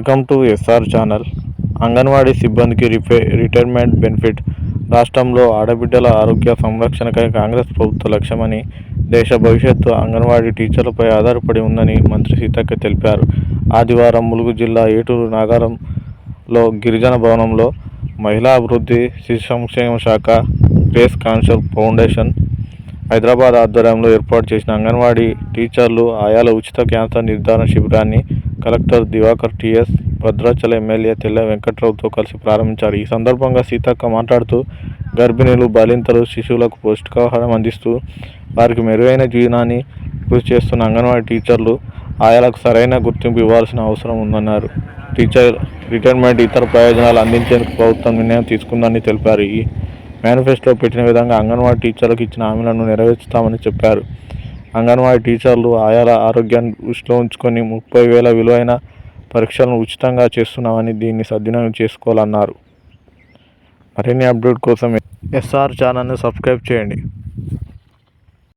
Welcome to SR channel. Anganwadi సిబ్బందికి రిపే retirement benefit. రాష్ట్రంలో ఆడబిడ్డల ఆరోగ్య సంరక్షణకై కాంగ్రెస్ ప్రభుత్వ లక్ష్యమని దేశ భవిష్యత్తు అంగన్వాడీ టీచర్లపై ఆధారపడి ఉందని మంత్రి సీతక్క తెలిపారు. ఆదివారం ములుగు జిల్లా ఏటూరు నాగారంలో గిరిజన భవనంలో మహిళా అభివృద్ధి శిశు సంక్షేమ శాఖ గ్రేస్ కాన్సెప్ట్ ఫౌండేషన్ హైదరాబాద్ ఆధ్వర్యంలో ఏర్పాటు చేసిన అంగన్వాడీ టీచర్లు ఆయాల ఉచిత క్యాన్సర్ నిర్ధారణ శిబిరాన్ని collector Divakar TS Bhadrachala MLA Tella వెంకట్రావుతో కలిసి ప్రారంభించారు. ఈ సందర్భంగా సీతక్క మాట్లాడుతూ గర్భిణీలు బాలింతలు శిశువులకు పౌష్టికాహారం అందిస్తూ వారికి మెరుగైన జీవనాన్ని కృషి చేస్తున్న అంగన్వాడీ టీచర్లు ఆయాలకు సరైన గుర్తింపు ఇవ్వాల్సిన అవసరం ఉందన్నారు. టీచర్ రిటైర్మెంట్ ఇతర ప్రయోజనాలు అందించేందుకు ప్రభుత్వం నిర్ణయం తీసుకుందని తెలిపారు. ఈ మేనిఫెస్టోలో పెట్టిన విధంగా అంగన్వాడీ టీచర్లకు ఇచ్చిన హామీలను నెరవేర్చుతామని చెప్పారు. అంగన్వాడీ టీచర్లు ఆయాల ఆరోగ్యాన్ని దృష్టిలో ఉంచుకొని ముప్పై వేల విలువైన పరీక్షలను ఉచితంగా చేస్తున్నామని దీన్ని సద్వినియోగం చేసుకోవాలన్నారు. మరిన్ని అప్డేట్ కోసం ఎస్ఆర్ ఛానల్ని సబ్స్క్రైబ్ చేయండి.